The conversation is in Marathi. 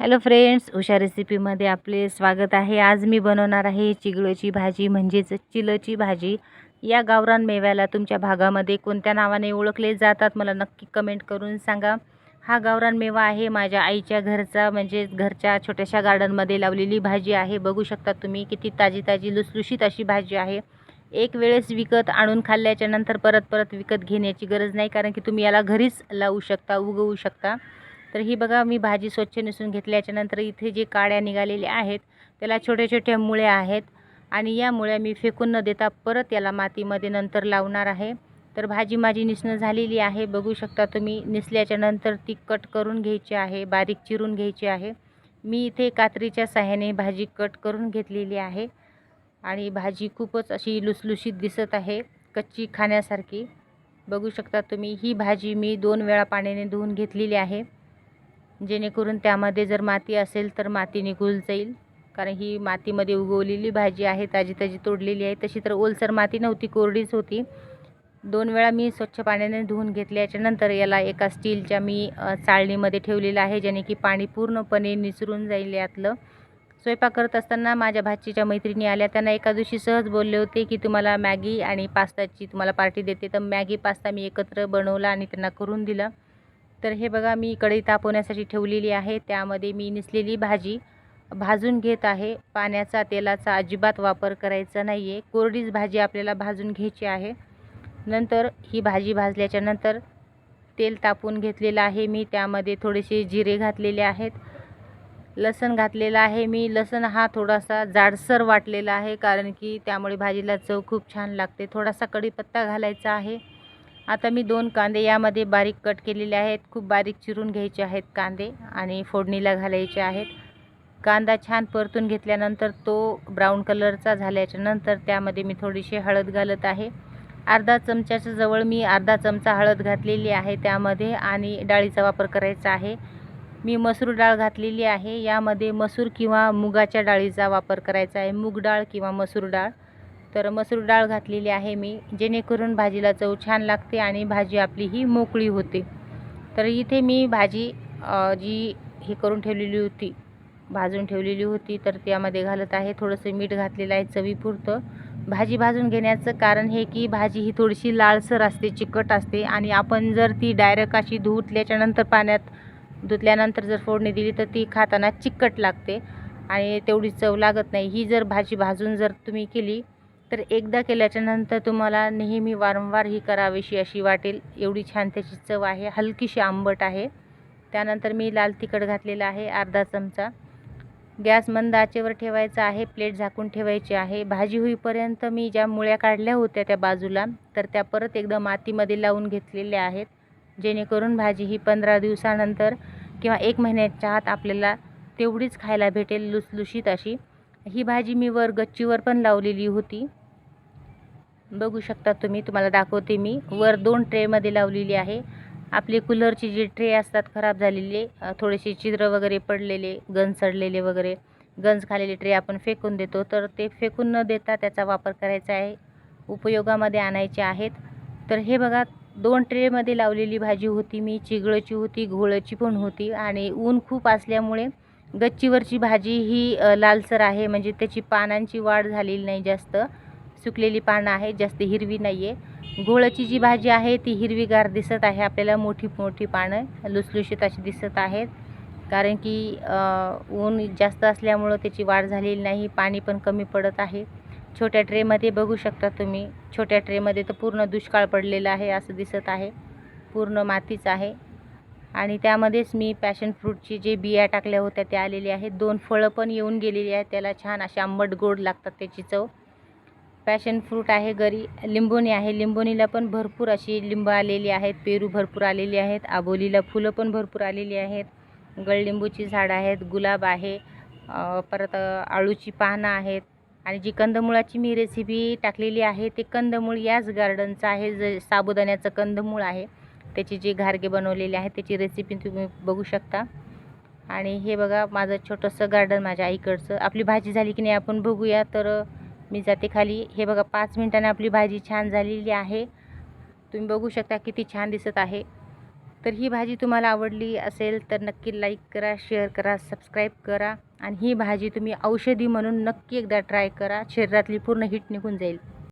हॅलो फ्रेंड्स उषा रेसिपीमध्ये आपले स्वागत आहे. आज मी बनवणार आहे चिगळोची भाजी म्हणजेच चिलची भाजी. या गावरान मेव्याला तुमच्या भागामध्ये कोणत्या नावाने ओळखले जातात मला नक्की कमेंट करून सांगा. हा गावरान मेवा आहे माझ्या आईच्या घरचा म्हणजे घरच्या छोट्याशा गार्डनमध्ये लावलेली भाजी आहे. बघू शकता तुम्ही किती ताजी ताजी लुसलुशीत अशी भाजी आहे. एक वेळेस विकत आणून खाल्ल्याच्या नंतर परत परत विकत घेण्याची गरज नाही कारण की तुम्ही याला घरीच लावू शकता उगवू शकता. तर ही बघा मी भाजी स्वच्छ निसून घेतल्याच्यानंतर इथे जे काड्या निघालेल्या आहेत त्याला छोट्या छोट्या मुळ्या आहेत आणि या मुळ्या मी फेकून न देता परत याला मातीमध्ये नंतर लावणार आहे. तर भाजी माझी निसणं झालेली आहे. बघू शकता तुम्ही निसल्याच्या नंतर ती कट करून घ्यायची आहे बारीक चिरून घ्यायची आहे. मी इथे कात्रीच्या साह्याने भाजी कट करून घेतलेली आहे आणि भाजी खूपच अशी लुसलुशीत दिसत आहे कच्ची खाण्यासारखी. बघू शकता तुम्ही ही भाजी मी दोन वेळा पाण्याने धुवून घेतलेली आहे. जेणेकरून त्यामध्ये जर माती असेल तर माती निघून जाईल. कारण ही मातीमध्ये उगवलेली भाजी आहे ताजी ताजी तोडलेली आहे. तशी तर ओलसर माती नव्हती कोरडीच होती. दोन वेळा मी स्वच्छ पाण्याने धुवून घेतल्याच्यानंतर याला एका स्टीलच्या मी चाळणीमध्ये ठेवलेलं आहे ज्याने की पाणी पूर्णपणे निसरून जाईल यातलं. स्वयंपाक करत असताना माझ्या भाचीच्या मैत्रिणी आल्या. त्यांना एका दिवशी सहज बोलले होते की तुम्हाला मॅगी आणि पास्ताची तुम्हाला पार्टी देते. तर मॅगी पास्ता मी एकत्र बनवला आणि त्यांना करून दिला. तर हे बघा मी कढई तापवण्यासाठी ठेवलेली आहे. त्यामध्ये मी निसलेली भाजी भाजून घेत आहे. पाण्याचा तेलाचा अजिबात वापर करायचा नाही आहे कोरडीच भाजी आपल्याला भाजून घ्यायची आहे. नंतर ही भाजी भाजल्याच्या नंतर तेल तापून घेतलेलं आहे मी. त्यामध्ये थोडेसे जिरे घातलेले आहेत. लसण घातलेलं आहे मी. लसण हा थोडासा जाडसर वाटलेला आहे कारण की त्यामुळे भाजीला चव खूप छान लागते. थोडासा कढीपत्ता घालायचा आहे. आता मी दोन कांदे यामध्ये बारीक कट केलेले आहेत. खूप बारीक चिरून घ्यायचे आहेत कांदे आणि फोडणीला घालायचे आहेत. कांदा छान परतून घेतल्यानंतर तो ब्राऊन कलरचा झाल्याच्यानंतर त्यामध्ये मी थोडीशी हळद घालत आहे. अर्धा चमच्याच्या जवळ मी अर्धा चमचा हळद घातलेली आहे त्यामध्ये आणि डाळीचा वापर करायचा आहे. मी मसूर डाळ घातलेली आहे. यामध्ये मसूर किंवा मुगाच्या डाळीचा वापर करायचा आहे. मूग डाळ किंवा मसूर डाळ. तर मसूर डाळ घातलेली आहे मी जेणेकरून भाजीला चव छान लागते आणि भाजी आपली ही मोकळी होते. तर इथे मी भाजी जी हे करून ठेवलेली होती भाजून ठेवलेली होती तर त्यामध्ये घालत आहे. थोडंसं मीठ घातलेलं आहे चवीपुरतं. भाजी भाजून घेण्याचं कारण हे की भाजी ही थोडीशी लाळसर असते चिकट असते आणि आपण जर ती डायरेक्ट अशी धुतल्याच्यानंतर पाण्यात धुतल्यानंतर जर फोडणी दिली तर ती खाताना चिकट लागते आणि तेवढी चव लागत नाही. ही जर भाजी भाजून जर तुम्ही केली तर एकदा केल्याच्यानंतर तुम्हाला नेहमी वारंवार ही करावीशी अशी वाटेल. एवढी छान त्याची चव आहे. हलकीशी आंबट आहे. त्यानंतर मी लाल तिखट घातलेलं आहे अर्धा चमचा. गॅस मंद आचेवर ठेवायचा आहे. प्लेट झाकून ठेवायची आहे. भाजी होईपर्यंत मी ज्या मुळ्या काढल्या होत्या त्या बाजूला तर त्या परत एकदा मातीमध्ये लावून घेतलेल्या आहेत. जेणेकरून भाजी ही पंधरा दिवसानंतर किंवा एक महिन्याच्या आत आपल्याला तेवढीच खायला भेटेल लुसलुशीत अशी. ही भाजी मी वर गच्चीवर पण लावलेली होती. बघू शकता तुम्ही तुम्हाला दाखवते मी. वर दोन ट्रेमध्ये लावलेली आहे. आपली कूलरची जी ट्रे असतात खराब झालेले थोडेसे चिद्र वगैरे पडलेले गंज सडलेले वगैरे गंज खालेले ट्रे आपण फेकून देतो. तर ते फेकून न देता त्याचा वापर करायचा आहे उपयोगामध्ये आणायचे आहेत. तर हे बघा दोन ट्रेमध्ये लावलेली भाजी होती मी चिगळची होती घोळची पण होती आणि ऊन खूप असल्यामुळे गच्चीवरची भाजी ही लालसर आहे. म्हणजे त्याची पानांची वाढ झालेली नाही जास्त. सुकलेली पानं आहेत जास्त हिरवी नाही आहे घोळाची जी भाजी आहे ती हिरवीगार दिसत आहे. आपल्याला मोठी मोठी पानं लुसलुशीत अशी दिसत आहेत. कारण की ऊन जास्त असल्यामुळं त्याची वाढ झालेली नाही. पाणी पण कमी पडत आहे. छोट्या ट्रेमध्ये बघू शकता तुम्ही. छोट्या ट्रेमध्ये तर पूर्ण दुष्काळ पडलेला आहे असं दिसत आहे. पूर्ण मातीच आहे. आणि त्यामध्येच मी पॅशन फ्रूटची जे बिया टाकल्या होत्या त्या आलेल्या आहेत. दोन फळं पण येऊन गेलेली आहेत. त्याला छान असे आंबट गोड लागतात त्याची चव. पॅशन फ्रूट आहे घरी लिंबोणी आहे. लिंबोणीला पण भरपूर अशी लिंब आलेली आहेत पेरू भरपूर आलेली आहेत आबोलीला फुलं पण भरपूर आलेली आहेत. गळलिंबूची झाडं आहेत गुलाब आहे परत आळूची पानं आहेत. आणि जी कंदमुळाची मी रेसिपी टाकलेली आहे ते कंदमूळ याच गार्डनचं आहे जे साबुदाण्याचं कंदमूळ आहे. त्याची जी घारगे बनवलेली आहे त्याची रेसिपी तुम्ही बघू शकता. आणि हे बघा माझं छोटंसं गार्डन माझ्या आईकडचं. आपली भाजी झाली की नाही आपण बघूया. तर मी जाते खाली. हे बघा पाच मिनटाने आपली भाजी छान झालेली आहे. तुम्ही बघू शकता किती छान दिसत आहे. तर ही भाजी तुम्हाला आवडली असेल तर नक्की लाईक करा शेअर करा सबस्क्राईब करा आणि ही भाजी तुम्ही औषधी म्हणून नक्की एकदा ट्राय करा. शरीरातली पूर्ण हिट निघून जाईल.